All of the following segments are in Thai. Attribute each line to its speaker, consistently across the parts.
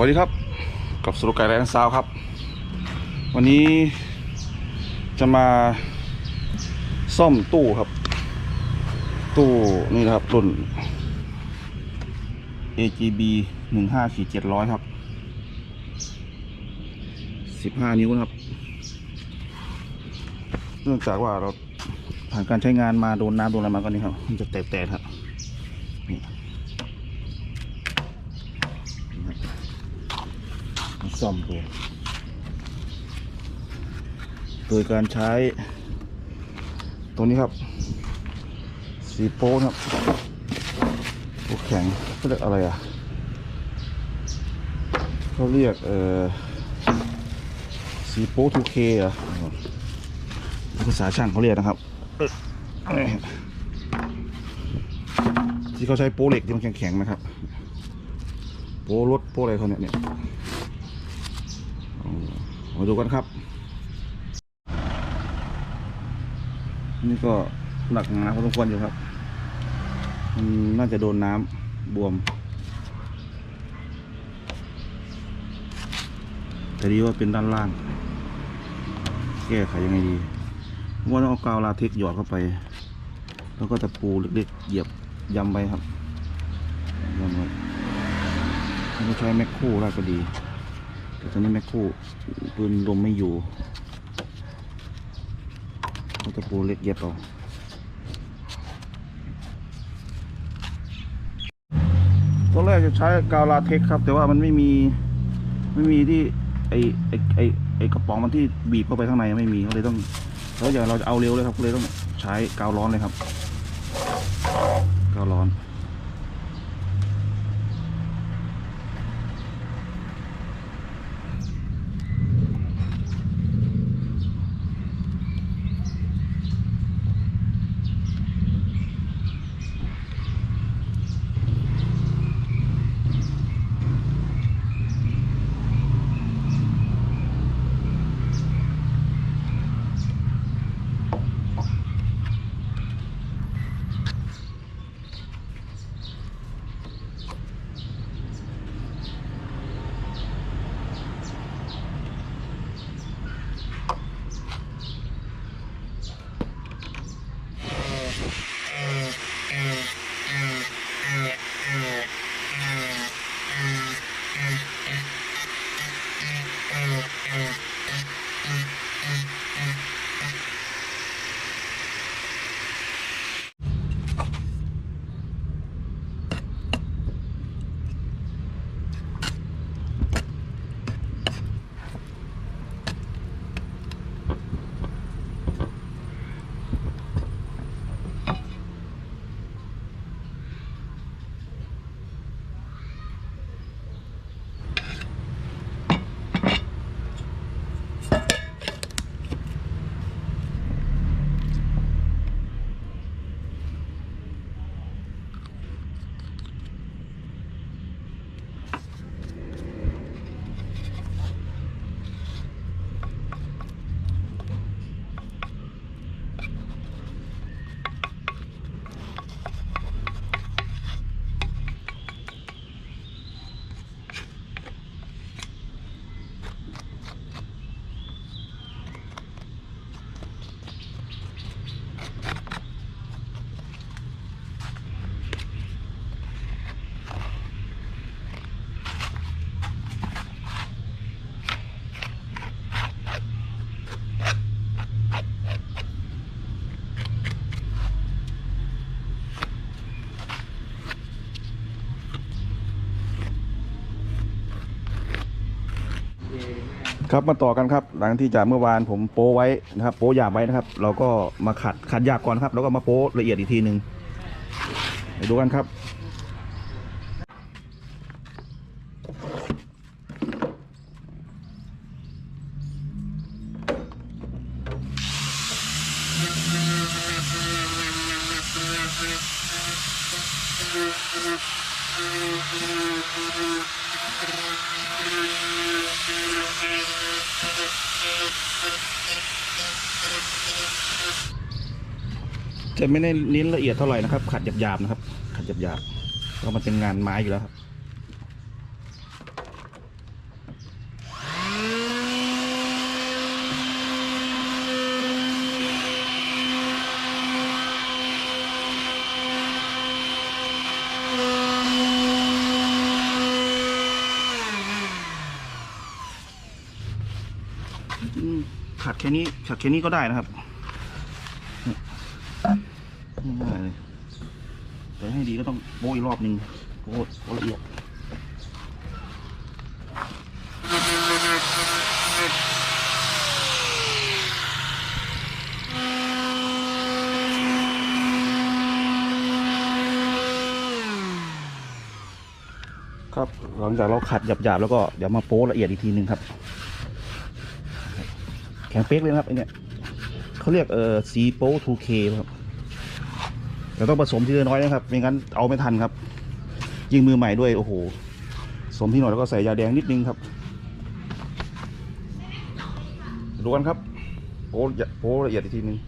Speaker 1: สวัสดีครับ กับสุรไก่แรงซาวครับ วันนี้จะมาซ่อมตู้ครับ ตู้นี่นะครับรุ่น AGB 15ขีด700ครับ15นิ้วนะครับ เนื่องจากว่าเราผ่านการใช้งานมาโดนน้ำโดนอะไรมาก็นี่ครับ มันจะแตกๆครับนี่ มาซ่อมตัว โดยการใช้ตัวนี้ครับ สีโป้ครับตัวแข็งเขาเรียกอะไรอะเขาเรียกเอ่อสีโป้ 2K อะภาษาช่างเขาเรียกนะครับที่เขาใช้โป้เหล็กที่มันแข็งๆนะครับ โป้รถโป้อะไรเขาเนี่ยเนี่ยมาดูกันครับ นี่ก็หนักหนาพอสมควรอยู่ครับมันน่าจะโดนน้ำบวม แต่ดีว่าเป็นด้านล่าง แก้ไขยังไงดีว่าต้องเอากาวลาเทคหยอดเข้าไป แล้วก็ตะปูเล็กๆเหยียบยำไปครับยำไว้ถ้าใช้แมคโครได้ก็ดี แต่ตอนนี้แมคโครปืนลมไม่อยู่ ตะปูเล็กเย็บเอาตอนแรกจะใช้กาวลาเท็กครับ แต่ว่ามันไม่มีไม่มีที่ไอไอไอไอกระป๋องมันที่บีบเข้าไปข้างในไม่มีก็เลยต้องแล้วอย่างเราจะเอาเร็วเลยครับก็เลยต้องใช้กาวร้อนเลยครับ กาวร้อน ครับมาต่อกันครับ หลังที่จากเมื่อวานผมโป้ไว้นะครับ โป้หยาบไว้นะครับ เราก็มาขัดขัดหยาบก่อนครับ แล้วก็มาโป้ละเอียดอีกทีหนึ่งไปดูกันครับ จะไม่ได้นิ้นละเอียดเท่าไหร่นะครับ ขัดหยาบๆนะครับ ขัดหยาบๆเพราะมันเป็นงานไม้อยู่แล้วครับขัดแค่นี้ขัดแค่นี้ก็ได้นะครับ อีกรอบหนึ่งโบะโบะละเอียดครับหลังจากเราขัดหยาบๆแล้วก็เดี๋ยวมาโป๊ละเอียดอีกทีหนึ่งครับ แข็งเป๊กเลยนะครับไอเนี่ยเขาเรียกเอ่อซีโป๊ 2K ครับ แต่ต้องผสมทีละน้อยนะครับไม่งั้นเอาไม่ทันครับ ยิงมือใหม่ด้วยโอ้โหสมที่หน่อยแล้วก็ใส่ยาแดงนิดนึงครับดูกันครับโป๊ละโป๊ละเอียดอีกทีหนึง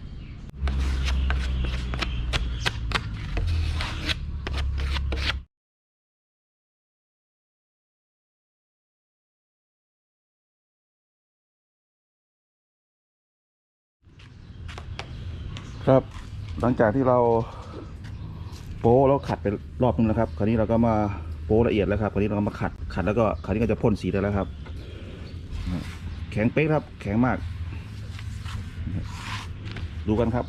Speaker 1: ครับ หลังจากที่เรา โป๊แล้วขัดไปรอบนึงแล้วครับ คราวนี้เราก็มาโป๊ละเอียดแล้วครับ คราวนี้เราก็มาขัด ขัดแล้วก็คราวนี้ก็จะพ่นสีได้แล้วครับ แข็งเป๊กครับ แข็งมาก ดูกันครับ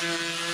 Speaker 1: เอ่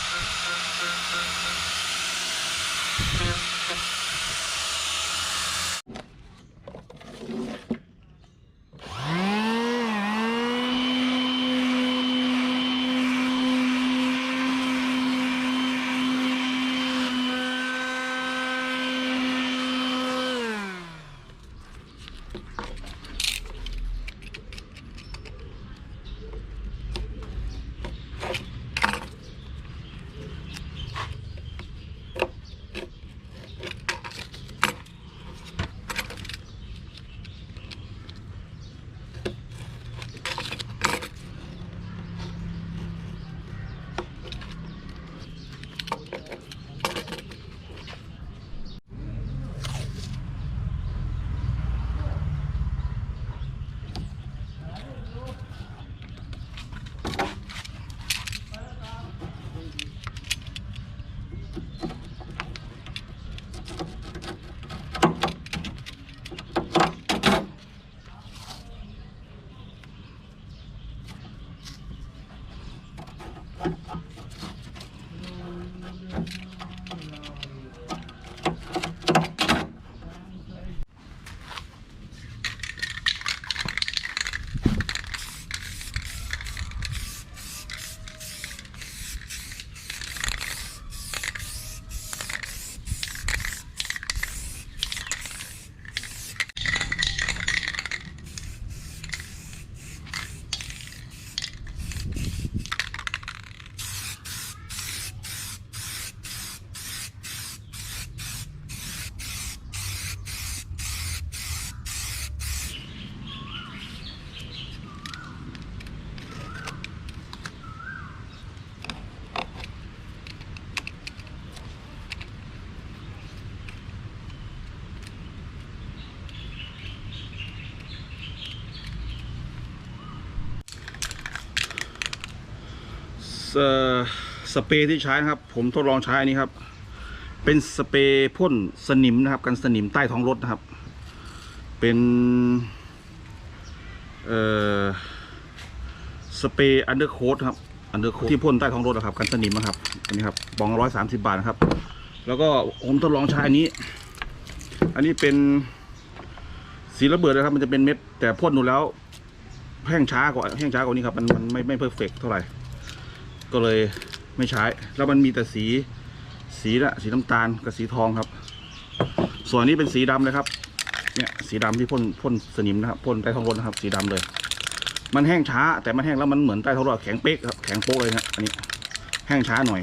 Speaker 1: สเปรย์ที่ใช้นะครับ ผมทดลองใช้อันนี้ครับ เป็นสเปรย์พ่นสนิมนะครับ กันสนิมใต้ท้องรถนะครับ เป็นสเปรย์อันเดอร์โคดครับอันเดอร์โคดที่พ่นใต้ท้องรถนะครับ กันสนิมนะครับอันนี้ครับบองร้อยสามสิบาทนะครับ แล้วก็ผมทดลองใช้อันนี้ อันนี้เป็นสีระเบิดนะครับ มันจะเป็นเม็ดแต่พ่นดูแล้วแห้งช้ากว่าแห้งช้ากว่านี้ครับ มันมันไม่ไม่เพอร์เฟกเท่าไหร่ ก็เลยไม่ใช้ แล้วมันมีแต่สีสีละสีน้ำตาลกับสีทองครับ ส่วนนี้เป็นสีดำเลยครับ เนี่ยสีดำที่พ่นพ่นสนิมนะครับพ่นใต้ท้องรถนะครับ สีดำเลย มันแห้งช้า แต่มันแห้งแล้วมันเหมือนใต้ท้องรถแข็งเป๊กครับแข็งโป๊กเลยนะอันนี้แห้งช้าหน่อย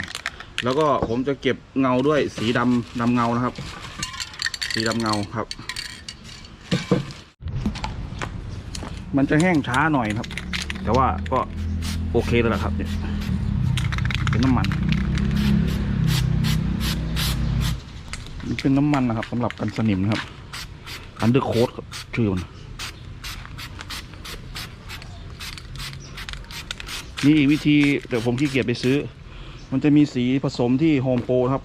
Speaker 1: แล้วก็ผมจะเก็บเงาด้วยสีดำดำเงานะครับ สีดำเงาครับ มันจะแห้งช้าหน่อยครับ แต่ว่าก็โอเคแล้วล่ะครับเนี่ย เป็นน้ำมันมันเป็นน้ำมันนะครับสำหรับกันสนิมนะครับอันเดอร์โคดครับชื่อมันนี่อีกวิธีเดี๋ยวผมขี้เกียจไปซื้อ มันจะมีสีผสมที่โฮมโปรครับ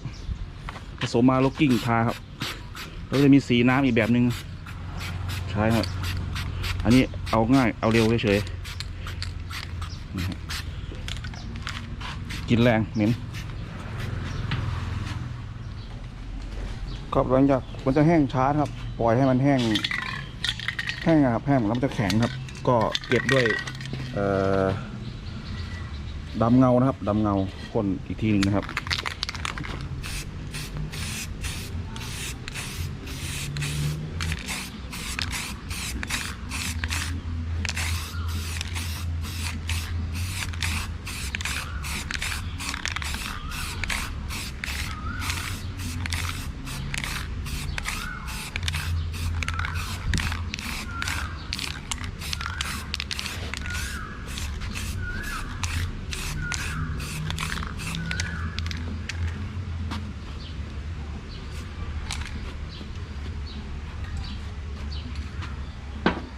Speaker 1: ผสมมาล็อกกิ้งทาครับ แล้วจะมีสีน้ำอีกแบบหนึง่งใช้ครับ อันนี้เอาง่ายเอาเร็วเฉยๆนี่ครับ กินแรงเหม็นครับหลังจากมันจะแห้งช้าครับ ปล่อยให้มันแห้ง แห้งอะครับ แห้งแล้วมันจะแข็งครับ ก็เก็บด้วยดำเงานะครับดำเงาพ่นอีกทีหนึ่งนะครับ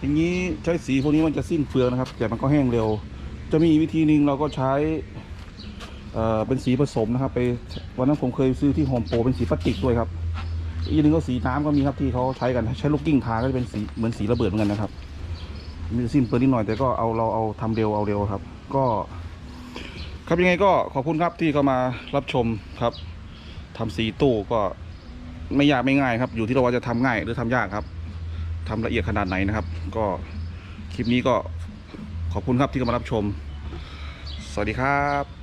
Speaker 1: อย่างนี้ใช้สีพวกนี้มันจะสิ้นเปลืองนะครับ แต่มันก็แห้งเร็ว จะมีวิธีหนึ่งเราก็ใช้เอ่อเป็นสีผสมนะครับ ไปวันนั้นผมเคยซื้อที่โฮมโปรเป็นสีพลาสติกด้วยครับ อีกหนึ่งก็สีน้ำก็มีครับที่เขาใช้กันใช้ลูกกิ้งทาก็จะเป็นสีเหมือนสีระเบิดเหมือนกันนะครับ มีสิ้นเปลืองนิดหน่อยแต่ก็เอาเราเอาทำเร็วเอาเร็วครับ ก็ ครับยังไงก็ขอบคุณครับที่เข้ามารับชมครับทำสีตู้ก็ไม่ยากไม่ง่ายครับ อยู่ที่เราว่าจะทำง่ายหรือทำยากครับ ทำละเอียดขนาดไหนนะครับ ก็คลิปนี้ก็ขอบคุณครับที่เข้ามารับชม สวัสดีครับ